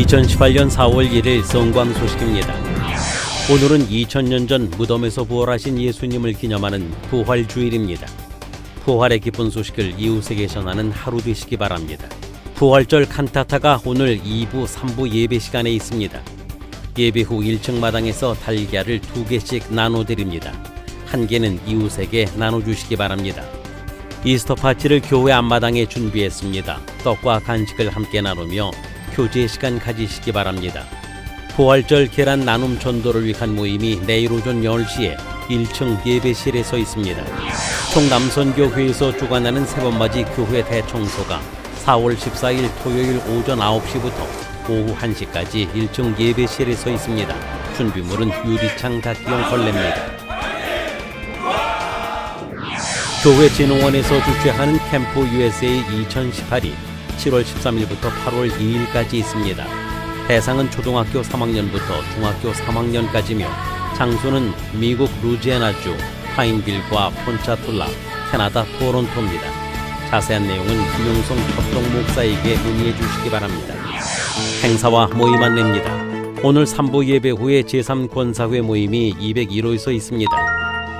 2018년 4월 1일 성광 소식입니다. 오늘은 2000년 전 무덤에서 부활하신 예수님을 기념하는 부활 주일입니다. 부활의 기쁜 소식을 이웃에게 전하는 하루 되시기 바랍니다. 부활절 칸타타가 오늘 2부, 3부 예배 시간에 있습니다. 예배 후 1층 마당에서 달걀을 두 개씩 나눠 드립니다. 한 개는 이웃에게 나눠 주시기 바랍니다. 이스터 파티를 교회 앞마당에 준비했습니다. 떡과 간식을 함께 나누며 교제 시간 가지시기 바랍니다. 부활절 계란 나눔 전도를 위한 모임이 내일 오전 10시에 1층 예배실에 서 있습니다. 총남선교회에서 주관하는 세번맞이 교회 대청소가 4월 14일 토요일 오전 9시부터 오후 1시까지 1층 예배실에 서 있습니다. 준비물은 유리창 닫기용 걸레입니다. 교회 진흥원에서 주최하는 캠프 USA 2018이 7월 13일부터 8월 2일까지 있습니다. 대상은 초등학교 3학년부터 중학교 3학년까지며 장소는 미국 루지애나주 파인빌과 폰차툴라, 캐나다 토론토입니다. 자세한 내용은 김용성 협동 목사에게 문의해 주시기 바랍니다. 행사와 모임 안내입니다. 오늘 3부 예배 후에 제3권사회 모임이 201호에서 있습니다.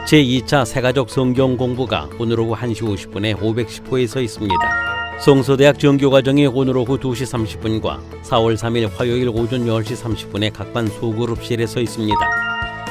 제2차 세가족 성경 공부가 오늘 오후 1시 50분에 510호에 있습니다. 성서대학 정교과정이 오늘 오후 2시 30분과 4월 3일 화요일 오전 10시 30분에 각반 소그룹실에 서 있습니다.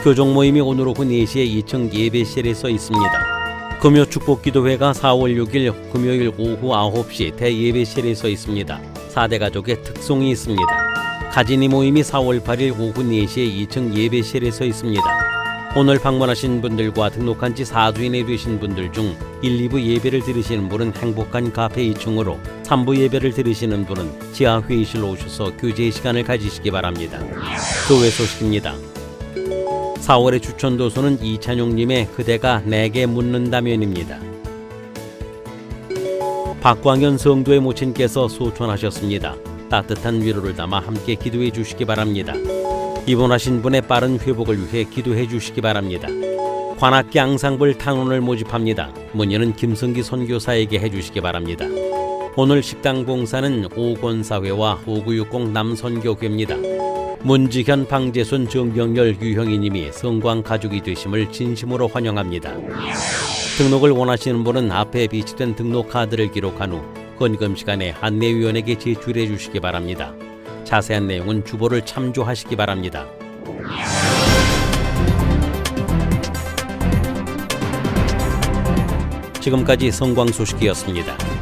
교종 모임이 오늘 오후 4시에 2층 예배실에 서 있습니다. 금요 축복기도회가 4월 6일 금요일 오후 9시 대예배실에 서 있습니다. 4대 가족의 특송이 있습니다. 가진이 모임이 4월 8일 오후 4시에 2층 예배실에 서 있습니다. 오늘 방문하신 분들과 등록한 지 4주인이 되신 분들 중 1, 2부 예배를 들으시는 분은 행복한 카페 2층으로 3부 예배를 들으시는 분은 지하 회의실로 오셔서 교제 시간을 가지시기 바랍니다. 교회 소식입니다. 4월의 추천 도서는 이찬용님의 그대가 내게 묻는다면입니다. 박광현 성도의 모친께서 소천하셨습니다. 따뜻한 위로를 담아 함께 기도해 주시기 바랍니다. 입원하신 분의 빠른 회복을 위해 기도해 주시기 바랍니다. 관악기 앙상블 탄원을 모집합니다. 문의는 김성기 선교사에게 해주시기 바랍니다. 오늘 식당 봉사는 오건사회와 5960 남선교회입니다. 문지현, 방재순, 정경열, 유형이님이 성광 가족이 되심을 진심으로 환영합니다. 등록을 원하시는 분은 앞에 비치된 등록 카드를 기록한 후 헌금 시간에 안내위원에게 제출해 주시기 바랍니다. 자세한 내용은 주보를 참조하시기 바랍니다. 지금까지 성광 소식이었습니다.